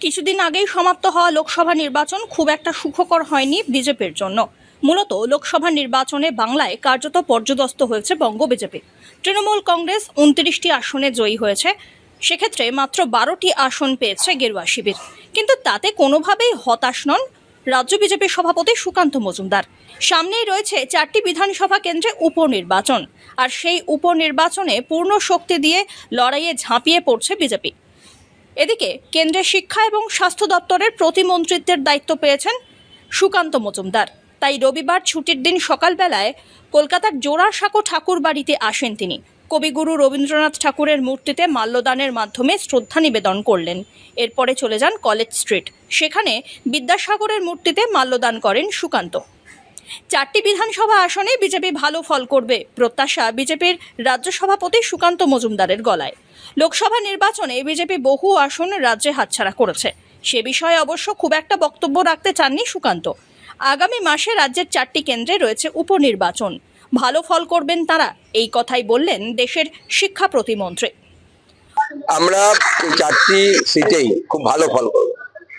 কিছুদিন আগেই সমাপ্ত হওয়া লোকসভা নির্বাচন খুব একটা সুখকর হয়নি বিজেপির জন্য। মূলত লোকসভা নির্বাচনে বাংলায় কার্যত পর্যদস্ত হয়েছে বঙ্গ বিজেপি। তৃণমূল কংগ্রেস উনত্রিশটি আসনে জয়ী হয়েছে। সেক্ষেত্রে মাত্র বারোটি আসন পেয়েছে গেরুয়া শিবির। কিন্তু তাতে কোনোভাবেই হতাশ নন রাজ্য বিজেপির সভাপতি সুকান্ত মজুমদার। সামনেই রয়েছে চারটি বিধানসভা কেন্দ্রে উপনির্বাচন। আর সেই উপনির্বাচনে পূর্ণ শক্তি দিয়ে লড়াইয়ে ঝাঁপিয়ে পড়ছে বিজেপি। এদিকে কেন্দ্রের শিক্ষা এবং স্বাস্থ্য দপ্তরের প্রতিমন্ত্রিত্বের দায়িত্ব পেয়েছেন সুকান্ত মজুমদার। তাই রবিবার ছুটির দিন সকালবেলায় কলকাতার জোড়াসাঁকো ঠাকুর বাড়িতে আসেন তিনি। কবিগুরু রবীন্দ্রনাথ ঠাকুরের মূর্তিতে মাল্যদানের মাধ্যমে শ্রদ্ধা নিবেদন করলেন। এরপরে চলে যান কলেজ স্ট্রিট। সেখানে বিদ্যাসাগরের মূর্তিতে মাল্যদান করেন সুকান্ত। চারটি বিধানসভা আসনে বিজেপি ভালো ফল করবে প্রত্যাশা বিজেপির রাজ্য সভাপতি সুকান্ত মজুমদারের গলায়। লোকসভা নির্বাচনে বিজেপি বহু আসন রাজ্যে হাতছাড়া করেছে। সে বিষয়ে অবশ্য খুব একটা বক্তব্য রাখতে চাননি সুকান্ত। আগামী মাসে রাজ্যের চারটি কেন্দ্রে রয়েছে উপনির্বাচন। ভালো ফল করবেন তারা, এই কথাই বললেন দেশের শিক্ষা প্রতিমন্ত্রী। আমরা চারটি সিটেই খুব ভালো ফল করব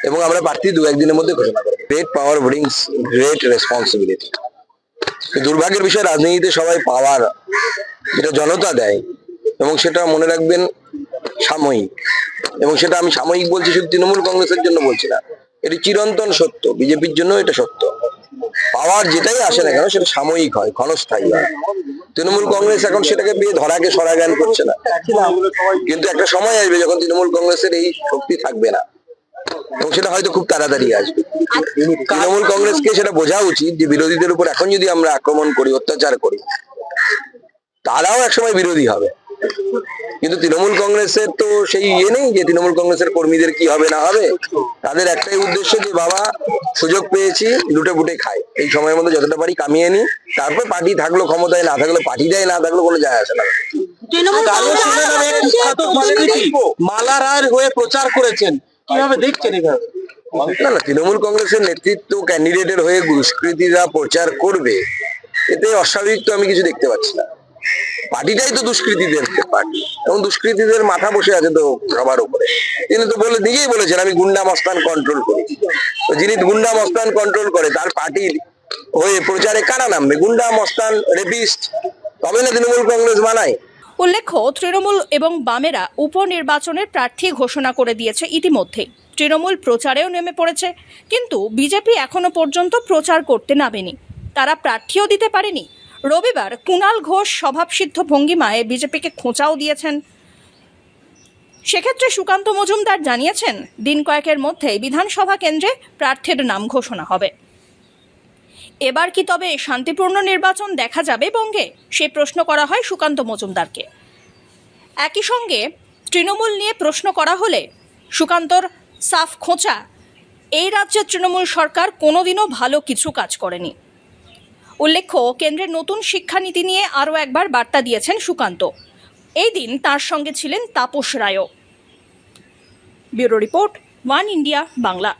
এবং আমরা প্রার্থী দু একদিনের মধ্যে ঘোষণা করব। Great power brings great responsibility দুর্ভাগ্যের বিষয়, রাজনীতিতে সবাই পাওয়ার যেটা জনতা দেয় এবং সেটা মনে রাখবেন সাময়িক। এবং সেটা আমি সাময়িক বলছি শুধু তৃণমূল কংগ্রেসের জন্য বলছি না। এটি চিরন্তন সত্য, বিজেপির জন্য এটা সত্য। পাওয়ার যেটাই আসে না কেন, সেটা সাময়িক হয়, ক্ষণস্থায়ী হয়। তৃণমূল কংগ্রেস এখন সেটাকে পেয়ে ধরাকে সরা জ্ঞান করছে না। কিন্তু একটা সময় আসবে যখন তৃণমূল কংগ্রেসের এই শক্তি থাকবে না। এবং সেটা হয়তো খুব তাড়াতাড়ি আসবে। তৃণমূল কংগ্রেসকে সেটা বোঝা উচিত যে বিরোধীদের উপর এখন যদি আমরা আক্রমণ করি, অত্যাচার করি, তারাও একসময় বিরোধী হবে। কিন্তু তৃণমূল কংগ্রেসের তো সেই ইয়ে নেই যে তৃণমূল কংগ্রেসের কর্মীদের কি হবে না হবে? তাদের একটাই উদ্দেশ্য যে বাবা সুযোগ পেয়েছি লুটে পুটে খায়। এই সময়ের মধ্যে যতটা পারি কামিয়ে নি তারপর পার্টি থাকল ক্ষমতায় না থাকল পার্টি দেয় না থাকল কোনো যায় আসে না। মালা রায়ের হয়ে প্রচার করেছেন। কীভাবে দেখছেন এভাবে? না না তৃণমূল কংগ্রেসের নেতৃত্ব ক্যান্ডিডেটের হয়ে দুষ্কৃতীরা প্রচার করবে। এতে অস্বাভাবিক তো আমি কিছু দেখতে পাচ্ছি না। পার্টিটাই তো দুষ্কৃতীদের পার্টি এবং দুষ্কৃতীদের মাথা বসে আছে তো সবার উপরে। তিনি তো বলে, নিজেই বলেছেন, আমি গুন্ডা মস্তান কন্ট্রোল করি। যিনি গুন্ডা মস্তান কন্ট্রোল করে, তার পার্টির হয়ে প্রচারে কারা নামবে? গুন্ডা মস্তান রেপিস্ট তবে না তৃণমূল কংগ্রেস বানায় উল্লেখ্য, তৃণমূল এবং বামেরা উপনির্বাচনের প্রার্থী ঘোষণা করে দিয়েছে ইতিমধ্যে। তৃণমূল প্রচারেও নেমে পড়েছে, কিন্তু বিজেপি এখনও পর্যন্ত প্রচার করতে নামেনি। তারা প্রার্থীও দিতে পারেনি রবিবার কুণাল ঘোষ স্বভাবসিদ্ধ ভঙ্গিমায় বিজেপিকে খোঁচাও দিয়েছেন। সেক্ষেত্রে সুকান্ত মজুমদার জানিয়েছেন, দিন কয়েকের মধ্যেই বিধানসভা কেন্দ্রে প্রার্থীর নাম ঘোষণা হবে। এবার কি তবে শান্তিপূর্ণ নির্বাচন দেখা যাবে বঙ্গে? সে প্রশ্ন করা হয় সুকান্ত মজুমদারকে। একই সঙ্গে তৃণমূল নিয়ে প্রশ্ন করা হলে সুকান্তর সাফ খোঁচা, এই রাজ্যের তৃণমূল সরকার কোনোদিনও ভালো কিছু কাজ করেনি। উল্লেখ্য, কেন্দ্রের নতুন শিক্ষানীতি নিয়ে আরও একবার বার্তা দিয়েছেন সুকান্ত। এই দিন তার সঙ্গে ছিলেন Tapas রায়ও। Bureau report, one India, Bangla.